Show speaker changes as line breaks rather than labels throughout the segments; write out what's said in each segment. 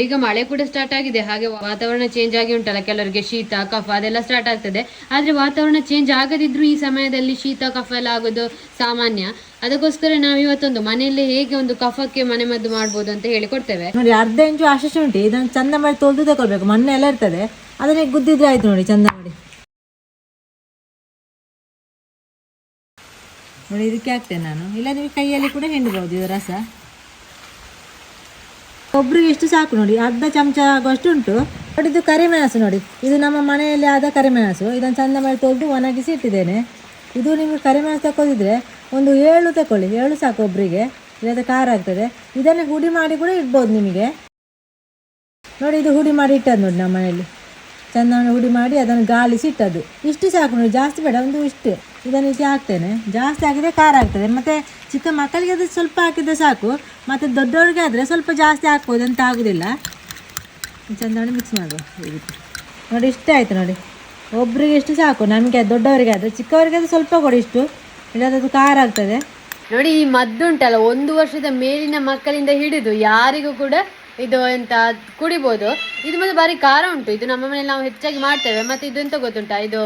ಈಗ ಮಳೆ ಕೂಡ ಸ್ಟಾರ್ಟ್ ಆಗಿದೆ. ಹಾಗೆ ವಾತಾವರಣ ಚೇಂಜ್ ಆಗಿ ಉಂಟಲ್ಲ, ಕೆಲವರಿಗೆ ಶೀತ ಕಫ ಅದೆಲ್ಲ ಸ್ಟಾರ್ಟ್ ಆಗ್ತದೆ. ಆದ್ರೆ ವಾತಾವರಣ ಚೇಂಜ್ ಆಗದಿದ್ರು ಈ ಸಮಯದಲ್ಲಿ ಶೀತ ಕಫ ಎಲ್ಲ ಆಗೋದು ಸಾಮಾನ್ಯ. ಅದಕ್ಕೋಸ್ಕರ ನಾವು ಇವತ್ತೊಂದು ಮನೆಯಲ್ಲಿ ಹೇಗೆ ಒಂದು ಕಫಕ್ಕೆ ಮನೆಮದ್ದು ಮಾಡ್ಬೋದು ಅಂತ ಹೇಳಿ ಕೊಡ್ತೇವೆ.
ನೋಡಿ, ಅರ್ಧ ಇಂಚು ಅಷ್ಟು ಉಂಟು. ಇದನ್ನು ಚಂದ ಮಾಡಿ ತೊಳೆದು ತಗೊಳ್ಬೇಕು ಮಣ್ಣೆ ಎಲ್ಲ ಇರ್ತದೆ. ಅದನ್ನೇ ಗುದ್ದಿದ್ರೆ ಆಯ್ತು ನೋಡಿ, ಚಂದ ಮಾಡಿ ನೋಡಿ, ಇದಕ್ಕೆ ಹಾಕ್ತೇನೆ ನಾನು. ಇಲ್ಲ, ನೀವು ಕೈಯಲ್ಲಿ ಕೂಡ ಹಿಂಡ್ಬೋದು, ಇದು ರಸ. ಒಬ್ರಿಗೆ ಎಷ್ಟು ಸಾಕು ನೋಡಿ, ಅರ್ಧ ಚಮಚ ಆಗುವಷ್ಟು ಉಂಟು. ನೋಡಿ ಇದು ಕರಿಮೆಣಸು ನೋಡಿ, ಇದು ನಮ್ಮ ಮನೆಯಲ್ಲಿ ಆದ ಕರಿಮೆಣಸು. ಇದನ್ನು ಚಂದ ಮಾಡಿ ತೊಳೆದು ಒಣಗಿಸಿ ಇಟ್ಟಿದ್ದೇನೆ. ಇದು ನಿಮಗೆ ಕರಿಮೆಣಸು ತಗೊಳಿದ್ರೆ ಒಂದು ಏಳು ತಗೊಳ್ಳಿ ಏಳು ಸಾಕು ಒಬ್ಬರಿಗೆ ಇಲ್ಲದ ಖಾರ ಆಗ್ತದೆ. ಇದನ್ನೇ ಹುಡಿ ಮಾಡಿ ಕೂಡ ಇಡ್ಬೋದು ನಿಮಗೆ. ನೋಡಿ, ಇದು ಹುಡಿ ಮಾಡಿ ಇಟ್ಟದ್ದು ನೋಡಿ ನಮ್ಮ ಮನೆಯಲ್ಲಿ. ಚೆನ್ನಾಗಿ ಹುಡಿ ಮಾಡಿ ಅದನ್ನು ಗಾಳಿಸಿ ಇಟ್ಟದ್ದು ಇಷ್ಟು ಸಾಕು ನೋಡಿ, ಜಾಸ್ತಿ ಬೇಡ, ಒಂದು ಇಷ್ಟು. ಇದನ್ನು ಇಟ್ಟು ಹಾಕ್ತೇನೆ. ಜಾಸ್ತಿ ಹಾಕಿದರೆ ಖಾರ ಆಗ್ತದೆ. ಮತ್ತು ಚಿಕ್ಕ ಮಕ್ಕಳಿಗೆ ಅದು ಸ್ವಲ್ಪ ಹಾಕಿದರೆ ಸಾಕು. ಮತ್ತು ದೊಡ್ಡವ್ರಿಗೆ ಆದರೆ ಸ್ವಲ್ಪ ಜಾಸ್ತಿ ಹಾಕ್ಬೋದು ಅಂತ ಆಗೋದಿಲ್ಲ. ಚೆಂದ ಮಿಕ್ಸ್ ಮಾಡುವ ನೋಡಿ, ಇಷ್ಟ ಆಯಿತು ನೋಡಿ. ಒಬ್ಬರಿಗೆ ಇಷ್ಟು ಸಾಕು, ನಮಗೆ ದೊಡ್ಡವರಿಗೆ ಆದರೆ, ಚಿಕ್ಕವರಿಗೆ ಅದು ಸ್ವಲ್ಪ ಕೊಡಿ ಇಷ್ಟು. ಇಲ್ಲದದು ಖಾರ ಆಗ್ತದೆ.
ನೋಡಿ, ಈ ಮದ್ದು ಉಂಟಲ್ಲ ಒಂದು ವರ್ಷದ ಮೇಲಿನ ಮಕ್ಕಳಿಂದ ಹಿಡಿದು ಯಾರಿಗೂ ಕೂಡ ಇದು ಎಂತ ಕುಡಿಬೋದು. ಇದು ಮತ್ತೆ ಬಾರಿ ಖಾರ ಉಂಟು. ಇದು ನಮ್ಮ ಮನೇಲಿ ನಾವು ಹೆಚ್ಚಾಗಿ ಮಾಡ್ತೇವೆ. ಮತ್ತೆ ಇದು ಎಂತ ಗೊತ್ತುಂಟಾ? ಇದು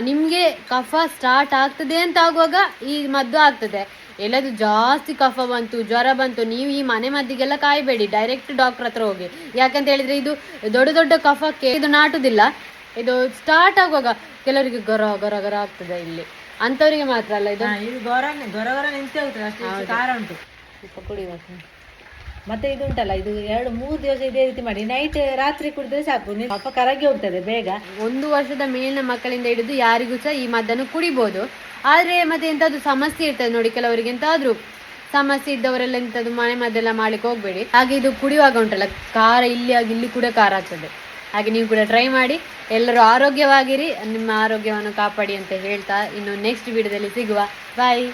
ನಿಮಗೆ ಕಫ ಸ್ಟಾರ್ಟ್ ಆಗ್ತದೆ ಅಂತ ಆಗುವಾಗ ಈ ಮದ್ದು ಆಗ್ತದೆ. ಎಲ್ಲದು ಜಾಸ್ತಿ ಕಫ ಬಂತು ಜ್ವರ ಬಂತು ನೀವು ಈ ಮನೆ ಮದ್ದಿಗೆಲ್ಲ ಕಾಯಬೇಡಿ. ಡೈರೆಕ್ಟ್ ಡಾಕ್ಟರ್ ಹತ್ರ ಹೋಗಿ. ಯಾಕಂತ ಹೇಳಿದ್ರೆ ಇದು ದೊಡ್ಡ ದೊಡ್ಡ ಕಫಕ್ಕೆ ಇದು ನಾಟುದಿಲ್ಲ. ಇದು ಸ್ಟಾರ್ಟ್ ಆಗುವಾಗ ಕೆಲವರಿಗೆ ಗೊರ ಗೊರ ಗೊರ ಆಗ್ತದೆ ಇಲ್ಲಿ. ಅಂತವರಿಗೆ ಮಾತ್ರ ಅಲ್ಲ ಇದು.
ಗೊರ ಗೊರ ನಿಂತೇ ಉಂಟು. ಮತ್ತೆ ಇದು ಉಂಟಲ್ಲ ಇದು ಎರಡು, ಮೂರು ದಿವಸ ಇದೇ ರೀತಿ ಮಾಡಿ. ನೈಟ್ ರಾತ್ರಿ ಕುಡಿದ್ರೆ ಸಾಕು. ಅಪ್ಪ ಕರಗಿ ಹೋಗ್ತದೆ ಬೇಗ.
ಒಂದು ವರ್ಷದ ಮೇಲಿನ ಮಕ್ಕಳಿಂದ ಹಿಡಿದು ಯಾರಿಗೂ ಸಹ ಈ ಮದ್ದನ್ನು ಕುಡಿಬೋದು. ಆದ್ರೆ ಮತ್ತೆ ಎಂತಾದ್ರು ಸಮಸ್ಯೆ ಇರ್ತದೆ ನೋಡಿ, ಕೆಲವರಿಗೆ ಎಂತಾದ್ರೂ ಸಮಸ್ಯೆ ಇದ್ದವರೆಲ್ಲ ಎಂತದ್ದು ಮನೆ ಮದ್ದೆಲ್ಲ ಮಾಡ್ಲಿಕ್ಕೆ ಹೋಗ್ಬೇಡಿ. ಹಾಗೆ ಇದು ಕುಡಿಯುವಾಗ ಉಂಟಲ್ಲ, ಖಾರ ಇಲ್ಲಿ ಆಗಿ ಇಲ್ಲಿ ಕೂಡ ಖಾರ ಆಗ್ತದೆ. ಹಾಗೆ ನೀವು ಕೂಡ ಟ್ರೈ ಮಾಡಿ. ಎಲ್ಲರೂ ಆರೋಗ್ಯವಾಗಿರಿ, ನಿಮ್ಮ ಆರೋಗ್ಯವನ್ನು ಕಾಪಾಡಿ ಅಂತ ಹೇಳ್ತಾ ಇನ್ನು ನೆಕ್ಸ್ಟ್ ವಿಡಿಯೋದಲ್ಲಿ ಸಿಗುವ. ಬಾಯ್